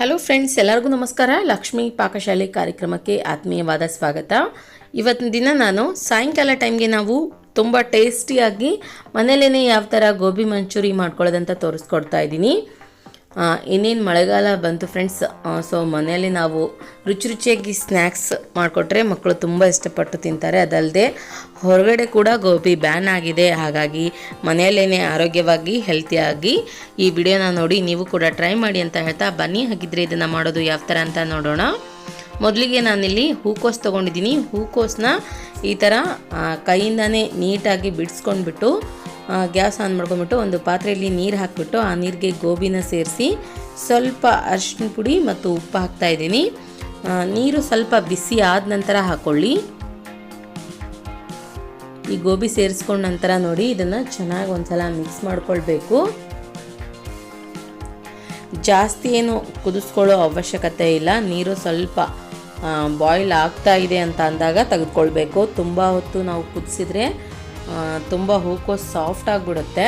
Hello friends ಎಲ್ಲರಿಗೂ ನಮಸ್ಕಾರ. ಲಕ್ಷ್ಮೀ ಪಾಕಶಾಲೆ ಕಾರ್ಯಕ್ರಮಕ್ಕೆ ಆತ್ಮೀಯವಾದ ಸ್ವಾಗತ. ಇವತ್ತಿನ ದಿನ ನಾನು ಸಾಯಂಕಾಲ ಟೈಮ್ಗೆ ನಾವು ತುಂಬ ಟೇಸ್ಟಿಯಾಗಿ ಮನೇಲೇ ಯಾವ ಥರ ಗೋಬಿ ಮಂಚೂರಿ ಮಾಡ್ಕೊಳ್ಳೋದಂತ ತೋರಿಸ್ಕೊಡ್ತಾ ಇದ್ದೀನಿ. ಇನ್ನೇನು ಮಳೆಗಾಲ ಬಂತು ಫ್ರೆಂಡ್ಸ್ ಸೊ ಮನೆಯಲ್ಲಿ ನಾವು ರುಚಿ ರುಚಿಯಾಗಿ ಸ್ನ್ಯಾಕ್ಸ್ ಮಾಡಿಕೊಟ್ರೆ ಮಕ್ಕಳು ತುಂಬ ಇಷ್ಟಪಟ್ಟು ತಿಂತಾರೆ. ಅದಲ್ಲದೆ ಹೊರಗಡೆ ಕೂಡ ಗೋಬಿ ಬ್ಯಾನ್ ಆಗಿದೆ. ಹಾಗಾಗಿ ಮನೆಯಲ್ಲೇ ಆರೋಗ್ಯವಾಗಿ ಹೆಲ್ತಿಯಾಗಿ ಈ ವಿಡಿಯೋನ ನೋಡಿ ನೀವು ಕೂಡ ಟ್ರೈ ಮಾಡಿ ಅಂತ ಹೇಳ್ತಾ ಬನ್ನಿ. ಹಾಗಿದ್ರೆ ಇದನ್ನು ಮಾಡೋದು ಯಾವ ಥರ ಅಂತ ನೋಡೋಣ. ಮೊದಲಿಗೆ ನಾನಿಲ್ಲಿ ಹೂಕೋಸ್ ತೊಗೊಂಡಿದ್ದೀನಿ. ಹೂಕೋಸನ್ನ ಈ ಥರ ಕೈಯಿಂದನೇ ನೀಟಾಗಿ ಬಿಡಿಸ್ಕೊಂಡ್ಬಿಟ್ಟು ಗ್ಯಾಸ್ ಆನ್ ಮಾಡ್ಕೊಂಬಿಟ್ಟು ಒಂದು ಪಾತ್ರೆಯಲ್ಲಿ ನೀರು ಹಾಕಿಬಿಟ್ಟು ಆ ನೀರಿಗೆ ಗೋಬಿನ ಸೇರಿಸಿ ಸ್ವಲ್ಪ ಅರಿಶಿನ ಪುಡಿ ಮತ್ತು ಉಪ್ಪು ಹಾಕ್ತಾ ಇದ್ದೀನಿ. ನೀರು ಸ್ವಲ್ಪ ಬಿಸಿ ಆದ ನಂತರ ಹಾಕ್ಕೊಳ್ಳಿ ಈ ಗೋಬಿ ಸೇರಿಸ್ಕೊಂಡ ನಂತರ ನೋಡಿ ಇದನ್ನು ಚೆನ್ನಾಗಿ ಒಂದ್ಸಲ ಮಿಕ್ಸ್ ಮಾಡ್ಕೊಳ್ಬೇಕು. ಜಾಸ್ತಿ ಏನು ಕುದಿಸ್ಕೊಳ್ಳೋ ಅವಶ್ಯಕತೆ ಇಲ್ಲ. ನೀರು ಸ್ವಲ್ಪ ಬಾಯ್ಲ್ ಆಗ್ತಾ ಇದೆ ಅಂತ ಅಂದಾಗ ತೆಗೆದುಕೊಳ್ಬೇಕು. ತುಂಬ ಹೊತ್ತು ನಾವು ಕುದಿಸಿದ್ರೆ ತುಂಬ ಹೂಕೋಸ್ ಸಾಫ್ಟ್ ಆಗಿಬಿಡುತ್ತೆ.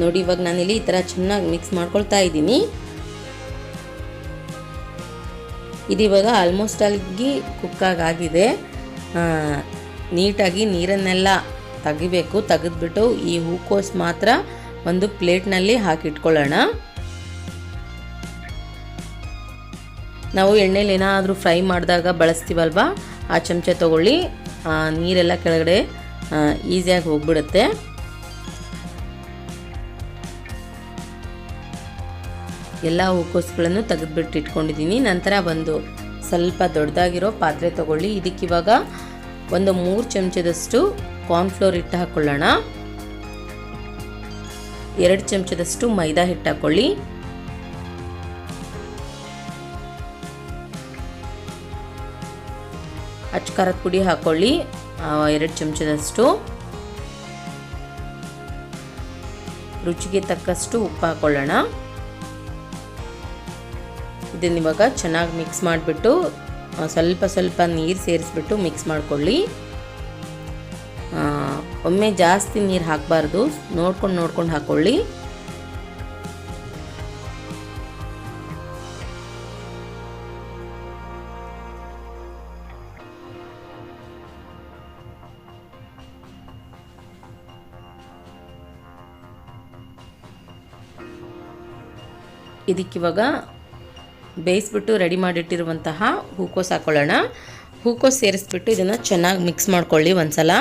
ನೋಡಿ, ಇವಾಗ ನಾನಿಲ್ಲಿ ಈ ಥರ ಚೆನ್ನಾಗಿ ಮಿಕ್ಸ್ ಮಾಡ್ಕೊಳ್ತಾ ಇದ್ದೀನಿ. ಇದು ಇವಾಗ ಆಲ್ಮೋಸ್ಟ್ ಅಲ್ಲಿಗೆ ಆಗಿದೆ ನೀಟಾಗಿ ನೀರನ್ನೆಲ್ಲ ತೆಗಿಬೇಕು. ತೆಗೆದ್ಬಿಟ್ಟು ಈ ಹೂಕೋಸ್ ಮಾತ್ರ ಒಂದು ಪ್ಲೇಟ್ನಲ್ಲಿ ಹಾಕಿಟ್ಕೊಳ್ಳೋಣ. ನಾವು ಎಣ್ಣೆಲಿ ಏನಾದರೂ ಫ್ರೈ ಮಾಡಿದಾಗ ಬಳಸ್ತೀವಲ್ವ? ಆ ಚಮಚ ತೊಗೊಳ್ಳಿ. ನೀರೆಲ್ಲ ಕೆಳಗಡೆ ಈಸಿಯಾಗಿ ಹೋಗ್ಬಿಡುತ್ತೆ. ಎಲ್ಲ ಹೂಕೋಸುಗಳನ್ನು ತೆಗೆದುಬಿಟ್ಟು ಇಟ್ಕೊಂಡಿದ್ದೀನಿ. ನಂತರ ಒಂದು ಸ್ವಲ್ಪ ದೊಡ್ಡದಾಗಿರೋ ಪಾತ್ರೆ ತೊಗೊಳ್ಳಿ. ಇದಕ್ಕಿವಾಗ ಒಂದು ಮೂರು ಚಮಚದಷ್ಟು ಕಾರ್ನ್ಫ್ಲೋರ್ ಹಿಟ್ಟು ಹಾಕ್ಕೊಳ್ಳೋಣ ಎರಡು ಚಮಚದಷ್ಟು ಮೈದಾ ಹಿಟ್ಟು ಹಾಕ್ಕೊಳ್ಳಿ ಅಚ್ಚ ಖಾರದ ಪುಡಿ ಹಾಕ್ಕೊಳ್ಳಿ ಎರಡು ಚಮಚದಷ್ಟು. ರುಚಿಗೆ ತಕ್ಕಷ್ಟು ಉಪ್ಪು ಹಾಕ್ಕೊಳ್ಳೋಣ ಇದನ್ನ ಇವಾಗ ಚೆನ್ನಾಗಿ ಮಿಕ್ಸ್ ಮಾಡಿಬಿಟ್ಟು ಸ್ವಲ್ಪ ಸ್ವಲ್ಪ ನೀರು ಸೇರಿಸ್ಬಿಟ್ಟು ಮಿಕ್ಸ್ ಮಾಡಿಕೊಳ್ಳಿ. ಒಮ್ಮೆ ಜಾಸ್ತಿ ನೀರು ಹಾಕಬಾರ್ದು. ನೋಡ್ಕೊಂಡು ನೋಡ್ಕೊಂಡು ಹಾಕ್ಕೊಳ್ಳಿ ಇದಕ್ಕಿವಾಗ ಬೇಯಿಸ್ಬಿಟ್ಟು ರೆಡಿ ಮಾಡಿಟ್ಟಿರುವಂತಹ ಹೂಕೋಸ್ ಹಾಕೊಳ್ಳೋಣ. ಹೂಕೋಸ್ ಸೇರಿಸ್ಬಿಟ್ಟು ಇದನ್ನು ಚೆನ್ನಾಗಿ ಮಿಕ್ಸ್ ಮಾಡ್ಕೊಳ್ಳಿ ಒಂದ್ಸಲ.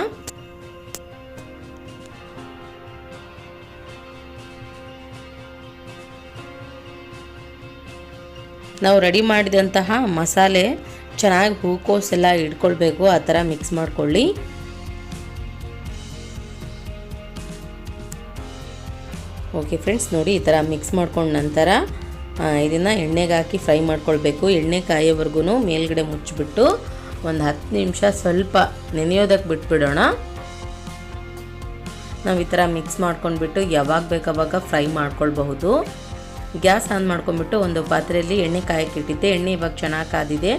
ನಾವು ರೆಡಿ ಮಾಡಿದಂತಹ ಮಸಾಲೆ ಚೆನ್ನಾಗಿ ಹೂಕೋಸ್ ಎಲ್ಲ ಇಟ್ಕೊಳ್ಬೇಕು, ಆ ಥರ ಮಿಕ್ಸ್ ಮಾಡ್ಕೊಳ್ಳಿ. ಓಕೆ ಫ್ರೆಂಡ್ಸ್, ನೋಡಿ ಈ ಥರ ಮಿಕ್ಸ್ ಮಾಡ್ಕೊಂಡ ನಂತರ ಇದನ್ನು ಎಣ್ಣೆಗೆ ಹಾಕಿ ಫ್ರೈ ಮಾಡ್ಕೊಳ್ಬೇಕು. ಎಣ್ಣೆ ಕಾಯೋವರೆಗೂ ಮೇಲ್ಗಡೆ ಮುಚ್ಚಿಬಿಟ್ಟು ಒಂದು ಹತ್ತು ನಿಮಿಷ ಸ್ವಲ್ಪ ನೆನೆಯೋದಕ್ಕೆ ಬಿಟ್ಬಿಡೋಣ. ನಾವು ಈ ಥರ ಮಿಕ್ಸ್ ಮಾಡ್ಕೊಂಡ್ಬಿಟ್ಟು ಯಾವಾಗ ಬೇಕಾವಾಗ ಫ್ರೈ ಮಾಡ್ಕೊಳ್ಬಹುದು. ಗ್ಯಾಸ್ ಆನ್ ಮಾಡ್ಕೊಂಡ್ಬಿಟ್ಟು ಒಂದು ಪಾತ್ರೆಯಲ್ಲಿ ಎಣ್ಣೆ ಕಾಯಕ್ಕಿಟ್ಟಿದ್ದೆ ಎಣ್ಣೆ ಇವಾಗ ಚೆನ್ನಾಗಿ ಕಾದಿದೆ.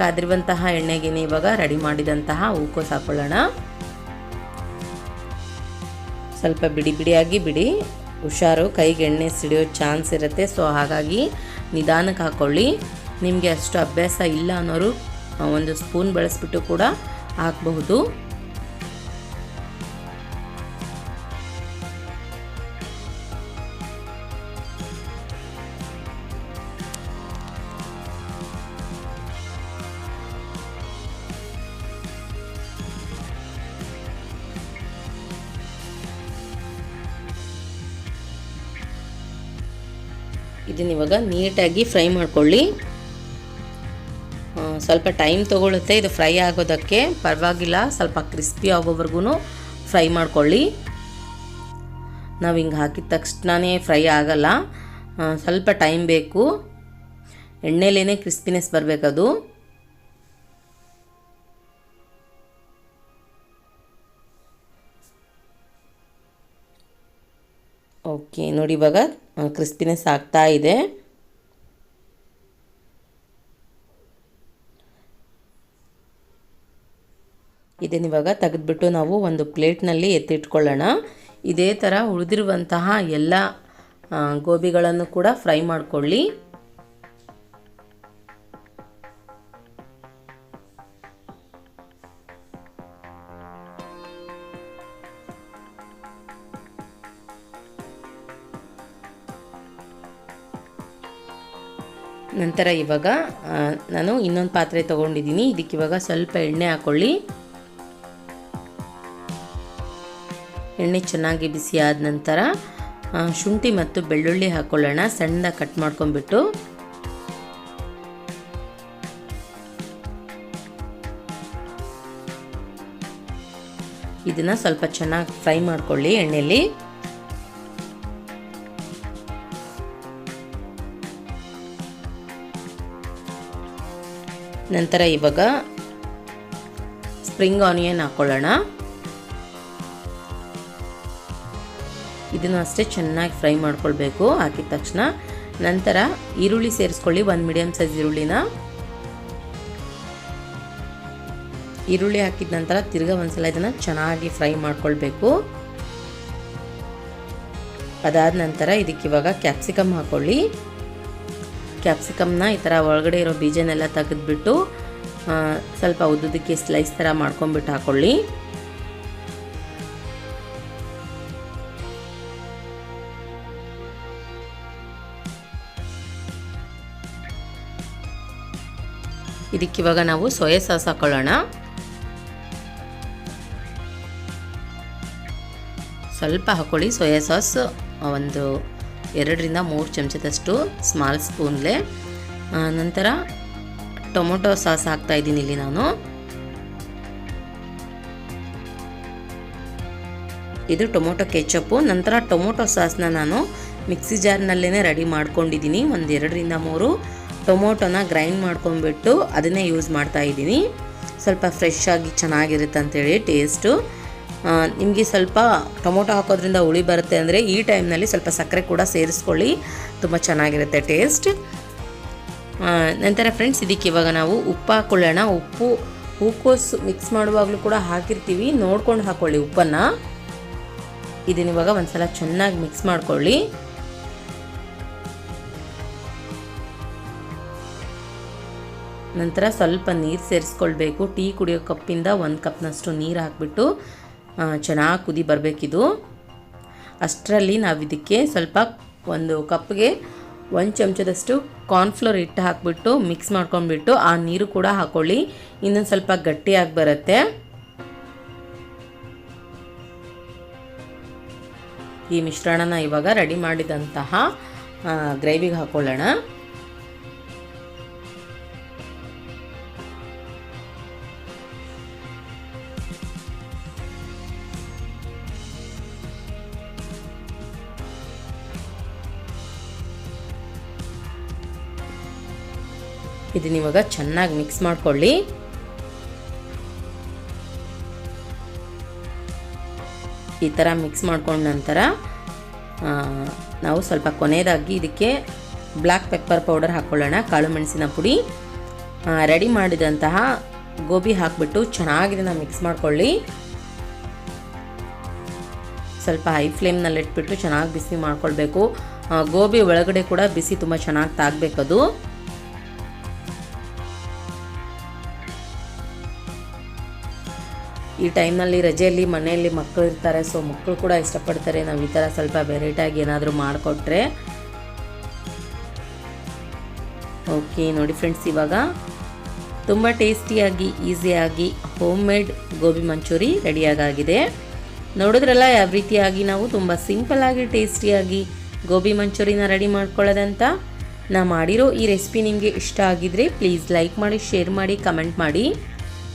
ಕಾದಿರುವಂತಹ ಎಣ್ಣೆಗೇನೆ ಇವಾಗ ರೆಡಿ ಮಾಡಿದಂತಹ ಹೂಕೋಸ್ ಹಾಕೊಳ್ಳೋಣ ಸ್ವಲ್ಪ ಬಿಡಿ ಬಿಡಿಯಾಗಿ ಬಿಡಿ. ಹುಷಾರು, ಕೈಗೆ ಎಣ್ಣೆ ಸಿಡಿಯೋ ಚಾನ್ಸ್ ಇರುತ್ತೆ. ಸೊ ಹಾಗಾಗಿ ನಿಧಾನಕ್ಕೆ ಹಾಕ್ಕೊಳ್ಳಿ ನಿಮಗೆ ಅಷ್ಟು ಅಭ್ಯಾಸ ಇಲ್ಲ ಅನ್ನೋರು ಒಂದು ಸ್ಪೂನ್ ಬಳಸ್ಬಿಟ್ಟು ಕೂಡ ಹಾಕಬಹುದು. ಇದನ್ನ ಇವಾಗ. ನೀಟಾಗಿ ಫ್ರೈ ಮಾಡ್ಕೊಳ್ಳಿ. ಸ್ವಲ್ಪ ಟೈಮ್ ತೊಗೊಳುತ್ತೆ. ಇದು ಫ್ರೈ ಆಗೋದಕ್ಕೆ ಪರವಾಗಿಲ್ಲ. ಸ್ವಲ್ಪ ಕ್ರಿಸ್ಪಿ ಆಗೋವರೆಗೂ ಫ್ರೈ ಮಾಡ್ಕೊಳ್ಳಿ. ನಾವು ಹಿಂಗೆ ಹಾಕಿದ ತಕ್ಷಣವೇ ಫ್ರೈ ಆಗಲ್ಲ. ಸ್ವಲ್ಪ ಟೈಮ್ ಬೇಕು. ಎಣ್ಣೆಲೇ ಕ್ರಿಸ್ಪಿನೆಸ್ ಬರಬೇಕದು. ಓಕೆ, ನೋಡಿ ಇವಾಗ ಕ್ರಿಸ್ಪಿನೆಸ್ ಆಗ್ತಾ ಇದೆ. ಇದನ್ನು ಇವಾಗ ತೆಗೆದ್ಬಿಟ್ಟು ನಾವು ಒಂದು ಪ್ಲೇಟ್ನಲ್ಲಿ ಎತ್ತಿಟ್ಕೊಳ್ಳೋಣ. ಇದೇ ಥರ ಉಳಿದಿರುವಂತಹ ಎಲ್ಲ ಗೋಬಿಗಳನ್ನು ಕೂಡ ಫ್ರೈ ಮಾಡಿಕೊಳ್ಳಿ. ನಂತರ ಇವಾಗ ನಾನು ಇನ್ನೊಂದು ಪಾತ್ರೆ ತೊಗೊಂಡಿದ್ದೀನಿ. ಇದಕ್ಕೆ ಇವಾಗ ಸ್ವಲ್ಪ ಎಣ್ಣೆ ಹಾಕ್ಕೊಳ್ಳಿ ಎಣ್ಣೆ ಚೆನ್ನಾಗಿ ಬಿಸಿ ಆದ ನಂತರ ಶುಂಠಿ ಮತ್ತು ಬೆಳ್ಳುಳ್ಳಿ ಹಾಕ್ಕೊಳ್ಳೋಣ ಸಣ್ಣದಾಗಿ ಕಟ್ ಮಾಡ್ಕೊಂಡ್ಬಿಟ್ಟು. ಇದನ್ನು ಸ್ವಲ್ಪ ಚೆನ್ನಾಗಿ ಫ್ರೈ ಮಾಡ್ಕೊಳ್ಳಿ ಎಣ್ಣೆಯಲ್ಲಿ ನಂತರ ಇವಾಗ ಸ್ಪ್ರಿಂಗ್ ಆನಿಯನ್ ಹಾಕ್ಕೊಳ್ಳೋಣ ಇದನ್ನು ಅಷ್ಟೇ ಚೆನ್ನಾಗಿ ಫ್ರೈ ಮಾಡ್ಕೊಳ್ಬೇಕು, ಹಾಕಿದ ತಕ್ಷಣ. ನಂತರ ಈರುಳ್ಳಿ ಸೇರಿಸ್ಕೊಳ್ಳಿ, ಒಂದು ಮೀಡಿಯಮ್ ಸೈಜ್ ಈರುಳ್ಳಿನ. ಈರುಳ್ಳಿ ಹಾಕಿದ ನಂತರ ತಿರ್ಗಾ ಒಂದ್ಸಲ ಇದನ್ನು ಚೆನ್ನಾಗಿ ಫ್ರೈ ಮಾಡ್ಕೊಳ್ಬೇಕು. ಅದಾದ ನಂತರ ಇದಕ್ಕೆ ಇವಾಗ ಕ್ಯಾಪ್ಸಿಕಮ್ ಹಾಕ್ಕೊಳ್ಳಿ ಕ್ಯಾಪ್ಸಿಕಮ್ನ ಈ ಥರ ಒಳಗಡೆ ಇರೋ ಬೀಜನೆಲ್ಲ ತೆಗೆದುಬಿಟ್ಟು ಸ್ವಲ್ಪ ಉದ್ದಕ್ಕೆ ಸ್ಲೈಸ್ ಥರ ಮಾಡ್ಕೊಂಬಿಟ್ಟು ಹಾಕ್ಕೊಳ್ಳಿ ಇದಕ್ಕಿವಾಗ ನಾವು ಸೋಯಾ ಸಾಸ್ ಹಾಕೊಳ್ಳೋಣ. ಸ್ವಲ್ಪ ಹಾಕೊಳ್ಳಿ ಸೋಯಾ ಸಾಸ್ ಒಂದು ಎರಡರಿಂದ ಮೂರು ಚಮಚದಷ್ಟು ಸ್ಮಾಲ್ ಸ್ಪೂನ್ಲೆ ನಂತರ ಟೊಮೊಟೊ ಸಾಸ್ ಹಾಕ್ತಾ ಇದ್ದೀನಿ ಇಲ್ಲಿ ನಾನು. ಇದು ಟೊಮೊಟೊ ಕೆಚಪ್ಪು. ನಂತರ ಟೊಮೊಟೊ ಸಾಸ್ನ ನಾನು ಮಿಕ್ಸಿ ಜಾರ್ನಲ್ಲೇ ರೆಡಿ ಮಾಡ್ಕೊಂಡಿದ್ದೀನಿ. ಒಂದು ಎರಡರಿಂದ ಮೂರು ಟೊಮೊಟೊನ ಗ್ರೈಂಡ್ ಮಾಡ್ಕೊಂಡ್ಬಿಟ್ಟು ಅದನ್ನೇ ಯೂಸ್ ಮಾಡ್ತಾ ಇದ್ದೀನಿ. ಸ್ವಲ್ಪ ಫ್ರೆಶ್ ಆಗಿ ಚೆನ್ನಾಗಿರುತ್ತೆ ಅಂತೇಳಿ ಟೇಸ್ಟು ನಿಮಗೆ ಸ್ವಲ್ಪ ಟೊಮೊಟೊ ಹಾಕೋದ್ರಿಂದ ಹುಳಿ ಬರುತ್ತೆ ಅಂದರೆ ಈ ಟೈಮ್ನಲ್ಲಿ ಸ್ವಲ್ಪ ಸಕ್ಕರೆ ಕೂಡ ಸೇರಿಸ್ಕೊಳ್ಳಿ. ತುಂಬ ಚೆನ್ನಾಗಿರುತ್ತೆ ಟೇಸ್ಟ್ ನಂತರ ಫ್ರೆಂಡ್ಸ್ ಇದಕ್ಕೆ ಇವಾಗ ನಾವು ಉಪ್ಪು ಹಾಕ್ಕೊಳ್ಳೋಣ ಉಪ್ಪು, ಹೂಕೋಸು ಮಿಕ್ಸ್ ಮಾಡುವಾಗಲೂ ಕೂಡ ಹಾಕಿರ್ತೀವಿ. ನೋಡ್ಕೊಂಡು ಹಾಕ್ಕೊಳ್ಳಿ ಉಪ್ಪನ್ನು. ಇದನ್ನ ಇವಾಗ ಒಂದ್ಸಲ ಚೆನ್ನಾಗಿ ಮಿಕ್ಸ್ ಮಾಡ್ಕೊಳ್ಳಿ. ನಂತರ ಸ್ವಲ್ಪ ನೀರು ಸೇರಿಸ್ಕೊಳ್ಬೇಕು. ಟೀ ಕುಡಿಯೋ ಕಪ್ಪಿಂದ ಒಂದು ಕಪ್ನಷ್ಟು ನೀರು ಹಾಕ್ಬಿಟ್ಟು ಚೆನ್ನಾಗಿ ಕುದಿ ಬರಬೇಕಿದು. ಅಷ್ಟರಲ್ಲಿ ನಾವು ಇದಕ್ಕೆ ಸ್ವಲ್ಪ ಒಂದು ಕಪ್ಗೆ ಒಂದು ಚಮಚದಷ್ಟು ಕಾರ್ನ್ಫ್ಲೋರ್ ಹಿಟ್ಟು ಹಾಕ್ಬಿಟ್ಟು ಮಿಕ್ಸ್ ಮಾಡ್ಕೊಂಡ್ಬಿಟ್ಟು ಆ ನೀರು ಕೂಡ ಹಾಕ್ಕೊಳ್ಳಿ ಇನ್ನೊಂದು ಸ್ವಲ್ಪ ಗಟ್ಟಿಯಾಗಿ ಬರುತ್ತೆ. ಈ ಮಿಶ್ರಣನ ಇವಾಗ ರೆಡಿ ಮಾಡಿದಂತಹ ಗ್ರೇವಿಗೆ ಹಾಕ್ಕೊಳ್ಳೋಣ ಇದನ್ನ ಇವಾಗ ಚೆನ್ನಾಗಿ ಮಿಕ್ಸ್ ಮಾಡ್ಕೊಳ್ಳಿ. ಈ ಥರ ಮಿಕ್ಸ್ ಮಾಡ್ಕೊಂಡ ನಂತರ ನಾವು ಸ್ವಲ್ಪ ಕೊನೆಯದಾಗಿ ಇದಕ್ಕೆ ಬ್ಲ್ಯಾಕ್ ಪೆಪ್ಪರ್ ಪೌಡರ್ ಹಾಕ್ಕೊಳ್ಳೋಣ ಕಾಳು ಮೆಣಸಿನ ಪುಡಿ. ರೆಡಿ ಮಾಡಿದಂತಹ ಗೋಬಿ ಹಾಕ್ಬಿಟ್ಟು ಚೆನ್ನಾಗಿ ಇದನ್ನು ಮಿಕ್ಸ್ ಮಾಡ್ಕೊಳ್ಳಿ. ಸ್ವಲ್ಪ ಹೈ ಫ್ಲೇಮ್ನಲ್ಲಿ ಇಟ್ಬಿಟ್ಟು ಚೆನ್ನಾಗಿ ಬಿಸಿ ಮಾಡ್ಕೊಳ್ಬೇಕು. ಗೋಬಿ ಒಳಗಡೆ ಕೂಡ ಬಿಸಿ ತುಂಬ ಚೆನ್ನಾಗಿ ತಾಗಬೇಕದು. ಈ ಟೈಮ್ನಲ್ಲಿ ರಜೆಯಲ್ಲಿ ಮನೆಯಲ್ಲಿ ಮಕ್ಕಳು ಇರ್ತಾರೆ, ಸೊ ಮಕ್ಕಳು ಕೂಡ ಇಷ್ಟಪಡ್ತಾರೆ. ನಾವು ಈ ಥರ ಸ್ವಲ್ಪ ವೆರೈಟಿಯಾಗಿ ಏನಾದರೂ ಮಾಡಿಕೊಟ್ರೆ. ಓಕೆ ನೋಡಿ ಫ್ರೆಂಡ್ಸ್ ಇವಾಗ ತುಂಬ ಟೇಸ್ಟಿಯಾಗಿ ಈಸಿಯಾಗಿ ಹೋಮ್ ಮೇಡ್ ಗೋಬಿ ಮಂಚೂರಿ ರೆಡಿಯಾಗಾಗಿದೆ ನೋಡಿದ್ರಲ್ಲ, ಯಾವ ರೀತಿಯಾಗಿ ನಾವು ತುಂಬ ಸಿಂಪಲ್ಲಾಗಿ ಟೇಸ್ಟಿಯಾಗಿ ಗೋಬಿ ಮಂಚೂರಿನ ರೆಡಿ ಮಾಡ್ಕೊಳ್ಳೋದಂತ? ನಾ ಮಾಡಿರೋ ಈ ರೆಸಿಪಿ ನಿಮಗೆ ಇಷ್ಟ ಆಗಿದ್ರೆ ಪ್ಲೀಸ್ ಲೈಕ್ ಮಾಡಿ ಶೇರ್ ಮಾಡಿ ಕಮೆಂಟ್ ಮಾಡಿ.